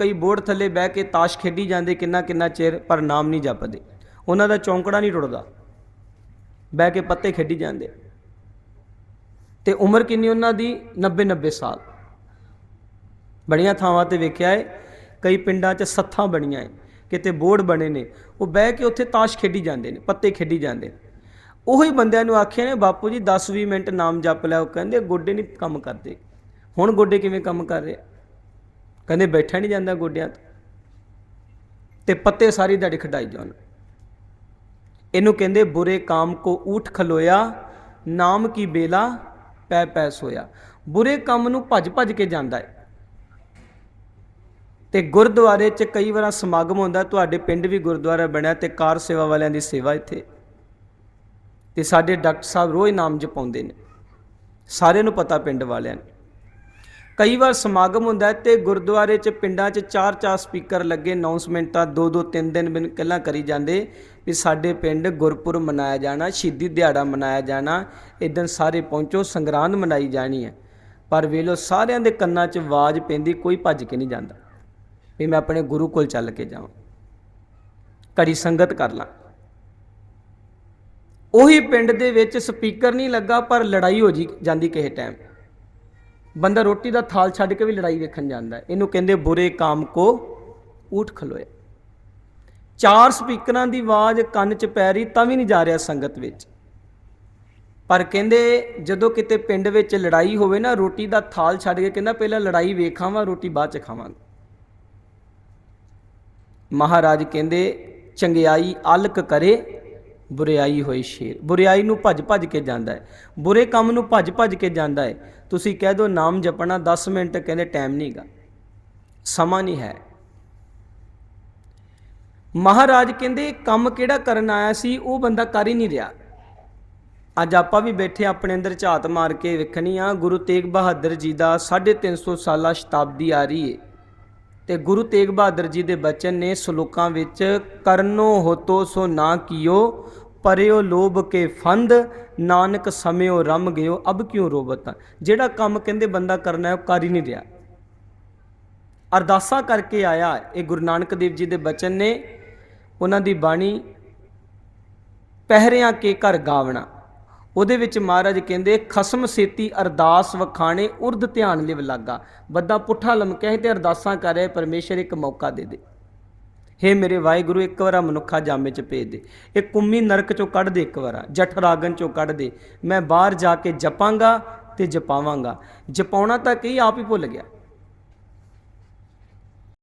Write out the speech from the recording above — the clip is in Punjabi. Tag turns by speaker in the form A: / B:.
A: ਕਈ ਬੋਰਡ ਥੱਲੇ ਬਹਿ ਕੇ ਤਾਸ਼ ਖੇਡੀ ਜਾਂਦੇ ਕਿੰਨਾ ਕਿੰਨਾ ਚਿਰ, ਪਰ ਨਾਮ ਨਹੀਂ ਜਪਦੇ। ਉਹਨਾਂ ਦਾ ਚੌਂਕੜਾ ਨਹੀਂ ਟੁੱਟਦਾ। ਬਹਿ ਕੇ ਪੱਤੇ ਖੇਡੀ ਜਾਂਦੇ। ਤੇ ਉਮਰ ਕਿੰਨੀ ਉਹਨਾਂ ਦੀ? 90 90 ਸਾਲ। ਬੜੀਆਂ ਥਾਵਾਂ ਤੇ ਵੇਖਿਆ ਹੈ ਕਈ ਪਿੰਡਾਂ 'ਚ ਸੱਥਾਂ ਬਣੀਆਂ ਏ, ਕਿਤੇ ਬੋਰਡ ਬਣੇ ਨੇ। ਉਹ ਬਹਿ ਕੇ ਉੱਥੇ ਤਾਸ਼ ਖੇਡੀ ਜਾਂਦੇ ਨੇ, ਪੱਤੇ ਖੇਡੀ ਜਾਂਦੇ ਨੇ। ਉਹੀ ਬੰਦਿਆਂ ਨੂੰ ਆਖਿਆ ਨੇ, ਬਾਪੂ ਜੀ 10-20 ਮਿੰਟ ਨਾਮ ਜਪ ਲਿਆ ਉਹ ਕਹਿੰਦੇ, ਗੋਡੇ ਨਹੀਂ ਕੰਮ ਕਰਦੇ। ਹੁਣ ਗੋਡੇ ਕਿਵੇਂ ਕੰਮ ਕਰ ਰਹੇ ਕਹਿੰਦੇ ਬੈਠਿਆ ਨਹੀਂ ਜਾਂਦਾ ਗੋਡਿਆਂ ਤੋਂ। ਤੇ ਪੱਤੇ ਸਾਰੀ ਦਿਹਾੜੀ ਖਡਾਈ ਜਾਣ। ਇਹਨੂੰ ਕਹਿੰਦੇ ਬੁਰੇ ਕਾਮ ਕੋ ਊਠ ਖਲੋਇਆ, ਨਾਮ ਕੀ ਬੇਲਾ, ਪੈ ਪੈ ਸੋਇਆ। ਬੁਰੇ ਕੰਮ ਨੂੰ ਭੱਜ ਭੱਜ ਕੇ ਜਾਂਦਾ ਹੈ। ਤੇ ਗੁਰਦੁਆਰੇ 'ਚ ਕਈ ਵਾਰ ਸਮਾਗਮ ਹੁੰਦਾ, ਤੁਹਾਡੇ ਪਿੰਡ ਵੀ ਗੁਰਦੁਆਰਾ ਬਣਿਆ ਤੇ ਕਾਰ ਸੇਵਾ ਵਾਲਿਆਂ ਦੀ ਸੇਵਾ ਇੱਥੇ। ਤੇ ਸਾਡੇ ਡਾਕਟਰ ਸਾਹਿਬ ਰੋਜ਼ ਨਾਮ ਜਪਾਉਂਦੇ ਨੇ। ਸਾਰਿਆਂ ਨੂੰ ਪਤਾ ਪਿੰਡ ਵਾਲਿਆਂ ਨੂੰ। ਕਈ ਵਾਰ ਸਮਾਗਮ ਹੁੰਦਾ ਹੈ ਤੇ ਗੁਰਦੁਆਰੇ 'ਚ ਪਿੰਡਾਂ 'ਚ ਚਾਰ ਚਾਰ ਸਪੀਕਰ ਲੱਗੇ ਅਨਾਉਂਸਮੈਂਟਾਂ ਦੋ ਦੋ ਤਿੰਨ ਦਿਨ ਬਿਨ ਪਹਿਲਾਂ ਕਰੀ ਜਾਂਦੇ ਵੀ ਸਾਡੇ ਪਿੰਡ ਗੁਰਪੁਰਬ ਮਨਾਇਆ ਜਾਣਾ, ਸ਼ਹੀਦੀ ਦਿਹਾੜਾ ਮਨਾਇਆ ਜਾਣਾ ਇਦਾਂ ਸਾਰੇ ਪਹੁੰਚੋ, ਸੰਗਰਾਂਦ ਮਨਾਈ ਜਾਣੀ ਹੈ। ਪਰ ਵੇਲੋ ਸਾਰਿਆਂ ਦੇ ਕੰਨਾਂ 'ਚ ਆਵਾਜ਼ ਪੈਂਦੀ, ਕੋਈ ਭੱਜ ਕੇ ਨਹੀਂ ਜਾਂਦਾ। ਵੀ ਮੈਂ ਆਪਣੇ ਗੁਰੂ ਕੋਲ ਚੱਲ ਕੇ ਜਾਵਾਂ। ਘੜੀ ਸੰਗਤ ਕਰ ਲਾਂ। ਉਹੀ ਪਿੰਡ ਦੇ ਵਿੱਚ ਸਪੀਕਰ ਨਹੀਂ ਲੱਗਾ, ਪਰ ਲੜਾਈ ਹੋ ਜੀ, ਜਾਂਦੀ ਕਿਸੇ ਟਾਈਮ ਬੰਦਾ ਰੋਟੀ ਦਾ ਥਾਲ ਛੱਡ ਕੇ ਵੀ ਲੜਾਈ ਵੇਖਣ ਜਾਂਦਾ ਇਹਨੂੰ ਕਹਿੰਦੇ ਬੁਰੇ ਕਾਮ ਕੋ ਊਠ ਖਲੋਏ। ਚਾਰ ਸਪੀਕਰਾਂ ਦੀ ਆਵਾਜ਼ ਕੰਨ 'ਚ ਪੈ ਰਹੀ ਤਾਂ ਵੀ ਨਹੀਂ ਜਾ ਰਿਹਾ ਸੰਗਤ ਵਿੱਚ। ਪਰ ਕਹਿੰਦੇ ਜਦੋਂ ਕਿਤੇ ਪਿੰਡ ਵਿੱਚ ਲੜਾਈ ਹੋਵੇ ਨਾ, ਰੋਟੀ ਦਾ ਥਾਲ ਛੱਡ ਕੇ ਕਹਿੰਦਾ ਪਹਿਲਾਂ ਲੜਾਈ ਵੇਖਾਵਾਂ, ਰੋਟੀ ਬਾਅਦ 'ਚ ਖਾਵਾਂਗਾ। ਮਹਾਰਾਜ ਕਹਿੰਦੇ, ਚੰਗਿਆਈ ਅਲਕ ਕਰੇ ਬੁਰਿਆਈ ਹੋਈ ਸ਼ੇਰ। ਬੁਰਿਆਈ ਨੂੰ ਭੱਜ ਭੱਜ ਕੇ ਜਾਂਦਾ ਹੈ। ਬੁਰੇ ਕੰਮ ਨੂੰ ਭੱਜ ਭੱਜ ਕੇ ਜਾਂਦਾ ਹੈ। ਤੁਸੀਂ ਕਹਿ ਦਿਓ ਨਾਮ ਜਪਣਾ 10 ਮਿੰਟ ਕਹਿੰਦੇ ਟਾਈਮ ਨਹੀਂਗਾ ਸਮਾਂ ਨਹੀਂ ਹੈ। ਮਹਾਰਾਜ ਕਹਿੰਦੇ ਕੰਮ ਕਿਹੜਾ ਕਰਨ ਆਇਆ ਸੀ? ਉਹ ਬੰਦਾ ਕਰ ਹੀ ਨਹੀਂ ਰਿਹਾ। ਅੱਜ ਆਪਾਂ ਵੀ ਬੈਠੇ ਆਪਣੇ ਅੰਦਰ ਝਾਤ ਮਾਰ ਕੇ ਵੇਖਣੀ ਆ, ਗੁਰੂ ਤੇਗ ਬਹਾਦਰ ਜੀ ਦਾ 350 ਸਾਲਾ ਸ਼ਤਾਬਦੀ ਆ ਰਹੀ ਏ। ਤੇ ਗੁਰੂ ਤੇਗ ਬਹਾਦਰ ਜੀ ਦੇ ਬਚਨ ਨੇ ਸ਼ਲੋਕਾਂ ਵਿੱਚ, ਕਰਨੋ ਹੋਤੋ ਸੋ ਨਾ ਕੀਓ, ਪਰਿਓ ਲੋਭ ਕੇ ਫੰਦ, ਨਾਨਕ ਸਮਿਓ ਰਮ ਗਿਓ, ਅਬ ਕਿਉਂ ਰੋਬਤ ਜਿਹੜਾ ਕੰਮ ਕਹਿੰਦੇ ਬੰਦਾ ਕਰਨਾ ਹੈ, ਉਹ ਕਰ ਹੀ ਨਹੀਂ ਰਿਹਾ। ਅਰਦਾਸਾਂ ਕਰਕੇ ਆਇਆ ਇਹ ਗੁਰੂ ਨਾਨਕ ਦੇਵ ਜੀ ਦੇ ਬਚਨ ਨੇ। ਉਹਨਾਂ ਦੀ ਬਾਣੀ, ਪਹਿਰਿਆਂ ਕੇ ਘਰ ਗਾਵਣਾ। ਉਹਦੇ ਵਿੱਚ ਮਹਾਰਾਜ ਕਹਿੰਦੇ, ਖਸਮ ਸੇਤੀ ਅਰਦਾਸ ਵਖਾਣੇ ਉਰਦ ਧਿਆਨ ਲਿਵ ਲਾਗਾ। ਬੱਦਾ ਪੁੱਠਾ ਲਮਕਿਆ ਸੀ ਤੇ ਅਰਦਾਸਾਂ ਕਰ ਰਿਹਾ ਪਰਮੇਸ਼ਰ ਇੱਕ ਮੌਕਾ ਦੇ ਦੇ। ਹੇ ਮੇਰੇ ਵਾਹਿਗੁਰੂ, ਇੱਕ ਵਾਰਾ ਮਨੁੱਖਾ ਜਾਮੇ ਚ ਭੇਜ ਦੇ। ਇਹ ਕੁੰਮੀ ਨਰਕ ਚੋਂ ਕੱਢ ਦੇ ਇੱਕ ਵਾਰਾ ਜਠ ਰਾਗਨ ਚੋਂ ਕੱਢ ਦੇ। ਮੈਂ ਬਾਹਰ ਜਾ ਕੇ ਜਪਾਂਗਾ ਤੇ ਜਪਾਵਾਂਗਾ। ਜਪਾਉਣਾ ਤਾਂ ਕਈ ਆਪ ਹੀ ਭੁੱਲ ਗਿਆ।